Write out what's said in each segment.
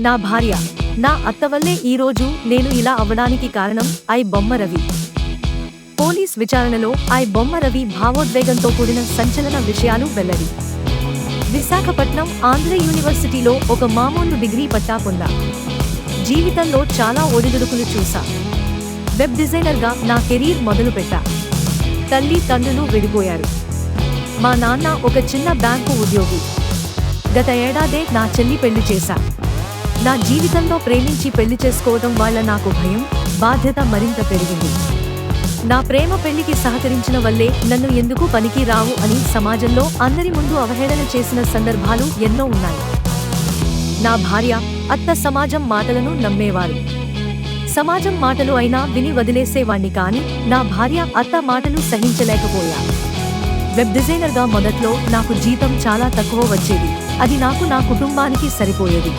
నా భార్య నా అత్త వల్లే ఈరోజు నేను ఇలా అవ్వడానికి కారణం ఐ బొమ్మ రవి. పోలీస్ విచారణలో ఐ బొమ్మ రవి భావోద్వేగంతో కూడిన సంచలన విషయాలు వెల్లడి. విశాఖపట్నం ఆంధ్ర యూనివర్సిటీలో ఒక మామూలు డిగ్రీ పట్టా పొందా. జీవితంలో చాలా ఒడిదుడుకులు చూసా. వెబ్ డిజైనర్గా నా కెరీర్ మొదలుపెట్టా తల్లి తండ్రులు విడిపోయారు. మా నాన్న ఒక చిన్న బ్యాంకు ఉద్యోగి. గత ఏడాదే నా చెల్లి పెళ్ళి చేశా. నా జీవితంలో ప్రేమించి పెళ్ళి చేసుకోవడం వల్ల నాకు భయం బాధ్యత మరింత పెరిగింది. నా ప్రేమ పెళ్ళికి సహకరించిన వల్లే నన్ను ఎందుకు పనికి రావు అని సమాజంలో అందరి ముందు అవహేళన చేసిన సందర్భాలు ఎన్నో ఉన్నాయి. నా భార్య అత్త సమాజం మాటలను నమ్మేవారు. సమాజం మాటలు అయినా విని వదిలేసేవాణ్ణి కాని నా భార్య అత్త మాటలు సహించలేకపోయా. వెబ్ డిజైనర్గా మొదట్లో నాకు జీతం చాలా తక్కువ వచ్చేది. అది నాకు నా కుటుంబానికి సరిపోయేది.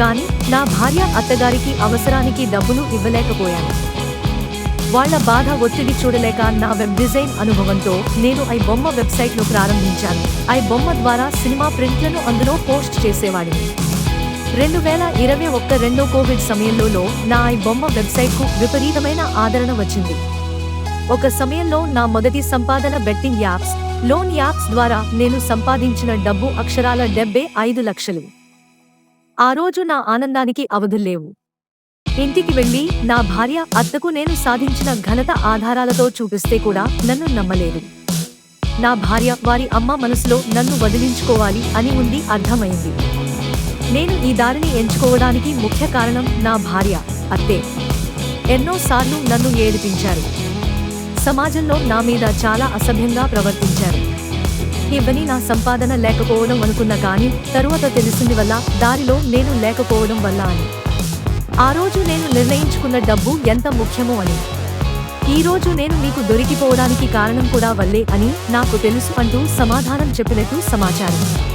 కానీ నా భార్య అత్తగారికి అవసరానికి డబ్బులు ఇవ్వలేకపోయాను. వాళ్ళ బాధ ఒత్తిడి చూడలేక నా వెబ్ డిజైన్ అనుభవంతో నేను ఐ బొమ్మ వెబ్సైట్ను ప్రారంభించాను. ఐ బొమ్మ ద్వారా సినిమా ప్రింట్లను అందులో పోస్ట్ చేసేవాడిని. రెండు వేల ఇరవై ఒక్క రెండో కోవిడ్ సమయంలో నా ఐ బొమ్మ వెబ్సైట్కు విపరీతమైన ఆదరణ వచ్చింది. ఒక సమయంలో నా మొదటి సంపాదన బెట్టింగ్ యాప్స్ లోన్ యాప్స్ ద్వారా నేను సంపాదించిన డబ్బు అక్షరాల డెబ్బై ఐదు లక్షలు. ఆ రోజు నా ఆనందానికి అవధుల్లేవు ఇంటికి వెళ్ళి నా భార్య అత్తకు నేను సాధించిన ఘనత ఆధారాలతో చూపిస్తే కూడా నన్ను నమ్మలేదు. నా భార్య వారి అమ్మ మనసులో నన్ను వదిలించుకోవాలి అని ఉంది అర్థమైంది. నేను ఈ దారిని ఎంచుకోవడానికి ముఖ్య కారణం నా భార్య అత్తే. ఎన్నోసార్లు నన్ను ఏడిపించారు. సమాజంలో నా మీద చాలా అసభ్యంగా ప్రవర్తించారు. ఇవని నా సంపాదన లేకపోవడం అనుకున్న కానీ తరువాత తెలిసింది వల్ల దారిలో నేను లేకపోవడం వల్ల అని. ఆ రోజు నేను నిర్ణయించుకున్న డబ్బు ఎంత ముఖ్యమో అని. ఈ రోజు నేను మీకు దొరికిపోవడానికి కారణం కూడా వల్లే అని నాకు తెలుసు అంటూ సమాధానం చెప్పినట్టు సమాచారం.